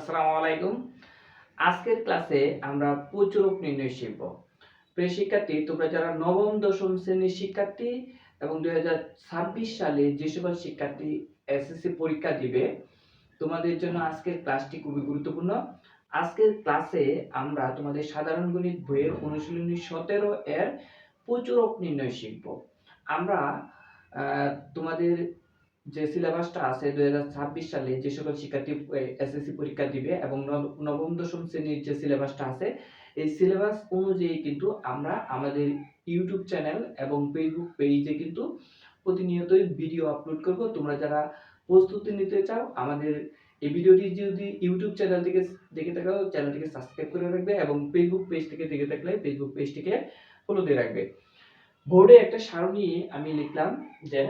আসসালামু আলাইকুম। আজকের ক্লাসে আমরা প্রচুরক নির্ণয় শিখব। প্রিয় শিক্ষার্থী, তোমরা যারা নবম, দশম শ্রেণির শিক্ষার্থী এবং দুই সালে যে সকল শিক্ষার্থী এসএসসি পরীক্ষা দিবে, তোমাদের জন্য আজকের ক্লাসটি খুবই গুরুত্বপূর্ণ। আজকের ক্লাসে আমরা তোমাদের সাধারণ গণিত বইয়ের অনুশীলনী সতেরো এর প্রচুরক নির্ণয় শিখব। আমরা তোমাদের যে সিলেবাসটা আছে দুই হাজার ছাব্বিশ সালে যে সকল শিক্ষার্থী এসএসসি পরীক্ষা দিবে এবং নব- নবম, দশম শ্রেণির যে সিলেবাসটা আছে, এই সিলেবাস অনুযায়ী কিন্তু আমরা আমাদের ইউটিউব চ্যানেল এবং ফেসবুক পেজে কিন্তু প্রতিনিয়তই ভিডিও আপলোড করব। তোমরা যারা প্রস্তুতি নিতে চাও, আমাদের এই ভিডিওটি যদি ইউটিউব চ্যানেল থেকে দেখে থাকো চ্যানেলটিকে সাবস্ক্রাইব করে রাখবে এবং ফেসবুক পেজ থেকে দেখে থাকলে ফেসবুক পেজটিকে ফলো দিয়ে রাখবে। বোর্ডে একটা সারণী আমি লিখলাম যে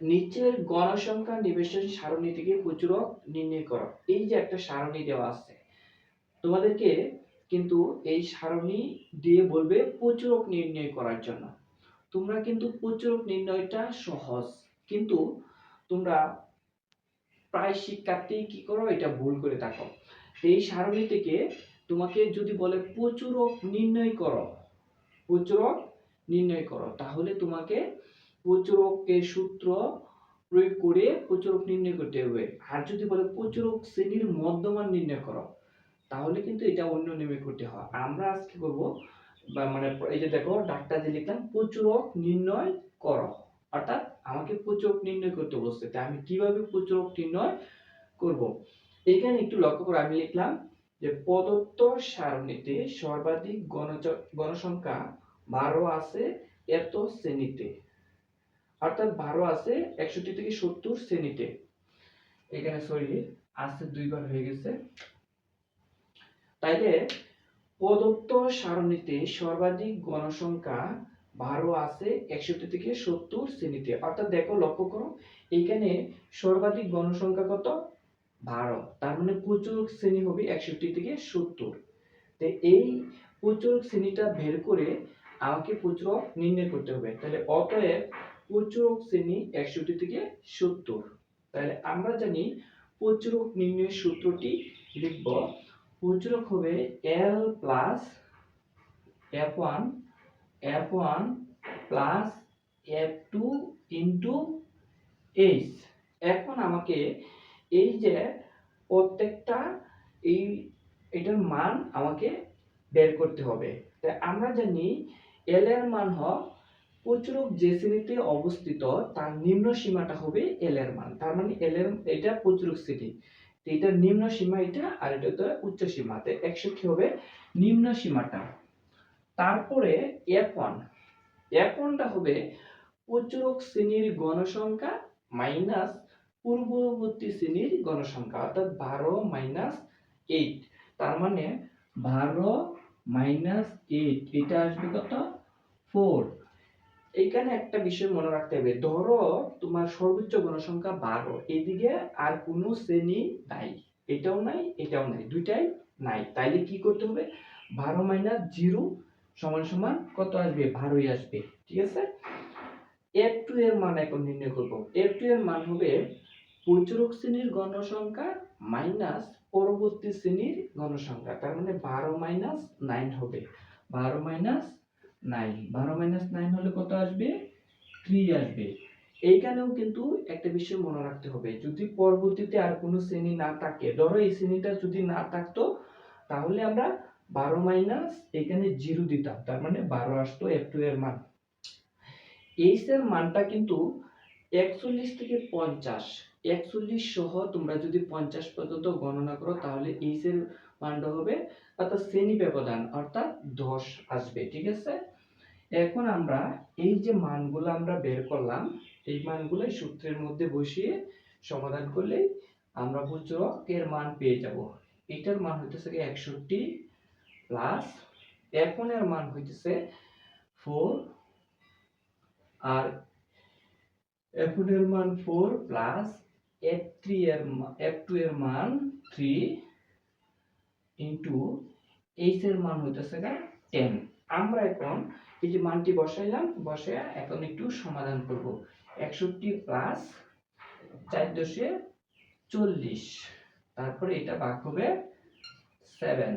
নিচের গণসংখ্যা নিবেশন সারণী থেকে প্রচুরক নির্ণয় করো। এই যে একটা সারণী দেওয়া আছে, তোমাদেরকে কিন্তু এই সারণী দিয়ে বলবে প্রচুরক নির্ণয় করার জন্য। তোমরা কিন্তু প্রচুরক নির্ণয়টা সহজ, কিন্তু তোমরা প্রায় শিক্ষার্থী কি করো, এটা ভুল করে থাকো এই সারণী থেকে তোমাকে যদি বলে প্রচুরক নির্ণয় করো, প্রচুরক নির্ণয় করো, তাহলে তোমাকে প্রচুরকের সূত্র প্রয়োগ করে প্রচুরক নির্ণয় করতে হবে। আর যদি বলে প্রচুরক শ্রেণির মধ্যমান নির্ণয় করো, তাহলে কিন্তু এটা অন্য নিয়মে করতে হয়। আমরা আজকে করব, বা মানে এই যে দেখো, ডাক্তার যে লিখলাম, প্রচুরক নির্ণয় করো। অর্থাৎ আমাকে প্রচুরক নির্ণয় করতে বলছে তাই আমি কীভাবে প্রচুরক নির্ণয় করব? এখানে একটু লক্ষ্য করে আমি লিখলাম যে প্রদত্ত সারণীতে সর্বাধিক গণসংখ্যা বারো আছে এত শ্রেণীতে। অর্থাৎ বারো আছে একষট্টি থেকে সত্তর শ্রেণীতে। এখানে সরি আছে দুইবার হয়ে গেছে। তাইলে প্রদত্ত সারণীতে সর্বাধিক গণসংখ্যা বারো আছে একষট্টি থেকে সত্তর শ্রেণীতে। অর্থাৎ দেখো, লক্ষ্য করো এখানে সর্বাধিক গণসংখ্যা কত? বারো তার মানে প্রচুর শ্রেণি হবে একষট্টি থেকে সত্তর। তো এই প্রচুর শ্রেণীটা বের করে আমাকে প্রচুর নির্ণয় করতে হবে। তাহলে অতএব প্রচুরক শ্রেণি একষট্টি থেকে সত্তর। তাহলে আমরা জানি প্রচুরক নির্ণয়ের সূত্রটি লিখব। প্রচুরক হবে L plus F one F one plus F two into H এখন আমাকে এই যে প্রত্যেকটা এই এটার মান আমাকে বের করতে হবে। তাই আমরা জানি এল এর মান হয় প্রচুরক যে শ্রেণীতে অবস্থিত, তার নিম্ন সীমাটা হবে এল এর মান। তার মানে এল এর, এটা প্রচুরক শ্রেণি তো এটার নিম্ন সীমা এটা, আর এটা তো উচ্চ সীমাতে একশো কি হবে? নিম্ন সীমাটা। তারপরে এফ ওয়ান এফ ওয়ানটা হবে প্রচুরক শ্রেণির গণসংখ্যা মাইনাস পূর্ববর্তী শ্রেণির গণসংখ্যা অর্থাৎ বারো মাইনাস এইট তার মানে বারো মাইনাস এইট এটা আসবে কত? ফোর এইখানে একটা বিষয় মনে রাখতে হবে। ধরো তোমার সর্বোচ্চ গণসংখ্যা বারো, এদিকে আর কোনো শ্রেণি নাই। এটাও নাই এটাও নাই, দুইটাই নাই। তাইলে কি করতে হবে? বারো মাইনাস জিরো সমান সমান কত আসবে? বারোই আসবে, ঠিক আছে? এফ টু এর মান এখন নির্ণয় করব। এফ টু এর মান হবে প্রচুরক শ্রেণির গণসংখ্যা মাইনাস পরবর্তী শ্রেণির গণসংখ্যা। তার মানে বারো মাইনাস নাইন হবে। বারো মাইনাস নাইন, বারো মাইনাস নাইন হলে কত আসবে? থ্রি আসবে। এইখানেও কিন্তু একটা বিষয় মনে রাখতে হবে, যদি পরবর্তীতে আর কোনো শ্রেণি না থাকে, ধরো এই শ্রেণীটা যদি না থাকতো, তাহলে আমরা বারো মাইনাস এখানে জিরো দিতাম, তার মানে বারো আসতো এফ টু এর মান। এইচ মানটা কিন্তু একচল্লিশ থেকে পঞ্চাশ, একচল্লিশ সহ তোমরা যদি পঞ্চাশ পর্যন্ত গণনা করো, তাহলে এইচ এর মানটা হবে, অর্থাৎ শ্রেণি ব্যবধান, অর্থাৎ দশ আসবে, ঠিক আছে? এখন আমরা এই যে মানগুলো আমরা বের করলাম, এই মানগুলো সূত্রের মধ্যে বসিয়ে সমাধান করলে আমরা এর মান পেয়ে যাব। এটার মান হইতেছে একষট্টি প্লাস এখন এর মান হইতেছে ফোর আর এখন এর মান ফোর প্লাস এফ থ্রি এর এফ টু এর মান থ্রি ইন্টু এইচ এর মান হইতেছে টেন আমরা এখন এই যে মানটি বসাইলাম, বসে এখন একটু সমাধান করব। একষট্টি প্লাস চার দশে চল্লিশ। তারপরে এটা ভাগ হবে সেভেন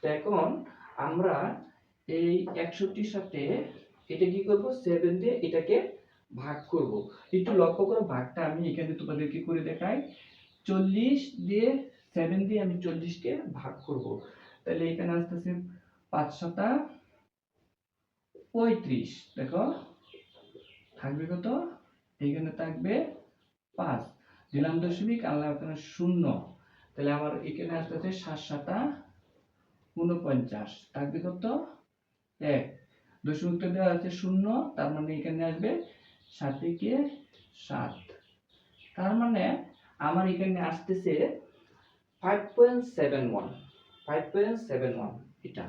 তো এখন আমরা এই একষট্টির সাথে এটা কি করব? সেভেন দিয়ে এটাকে ভাগ করব। একটু লক্ষ্য করো, ভাগটা আমি এখানে তোমাদেরকে করে দেখাই। চল্লিশ দিয়ে সেভেন দিয়ে আমি চল্লিশকে ভাগ করব। তাহলে এখানে আসতেছে পাঁচ শতা পঁয়ত্রিশ, দেখো। থাকবে কত? এখানে থাকবে পাঁচ। দিলাম দশমিক আল্লাহ এখানে শূন্য। তাহলে আমার এখানে আসতেছে সাত সাতা উনপঞ্চাশ থাকবে কত? এক। দশমিকটা দেওয়া আছে শূন্য, তার মানে এখানে আসবে সাত থেকে সাত। তার মানে আমার এখানে আসতেছে five point seven one five point seven one এটা।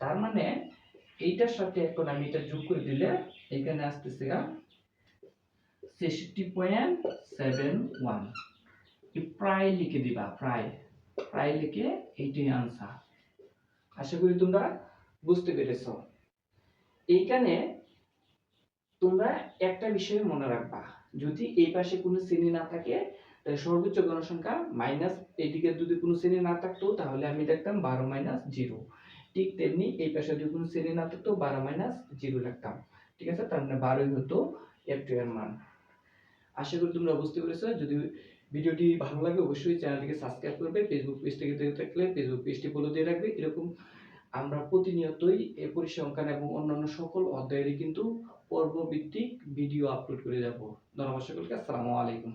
তার মানে এইটার সাথে এখন আমি এটা যোগ করে দিলে এখানে আসতেছে ছেষট্টি পয়েন্ট সেভেন ওয়ান প্রায় লিখে দিবা, প্রায়। প্রায় লিখে এইটাই আনসার আশা করি তোমরা বুঝতে পেরেছ। এইখানে তোমরা একটা বিষয় মনে রাখবা। যদি এই পাশে কোনো শ্রেণি না থাকে সর্বোচ্চ গণসংখ্যা মাইনাস এদিকে যদি কোনো শ্রেণি না থাকতো, তাহলে আমি লিখতাম বারো মাইনাস জিরো ঠিক তেমনি এই পাশে যদি কোনো শ্রেণি না থাকতো, বারো মাইনাস জিরো লিখতাম। ঠিক আছে? তার মানে বারোই হতো এফ টু এর মান। আশা করি তোমরা বুঝতে পেরেছ। যদি ভিডিওটি ভালো লাগে, অবশ্যই চ্যানেলটিকে সাবস্ক্রাইব করবে। ফেসবুক পেজ থেকে দেখে থাকলে ফেসবুক পেজটি ফলো দিয়ে রাখবে। এরকম আমরা প্রতিনিয়তই এই পরিসংখ্যান এবং অন্যান্য সকল অধ্যায়েরই কিন্তু পর্বভিত্তিক ভিডিও আপলোড করে যাব। ধন্যবাদ সকলকে। আসসালামু আলাইকুম।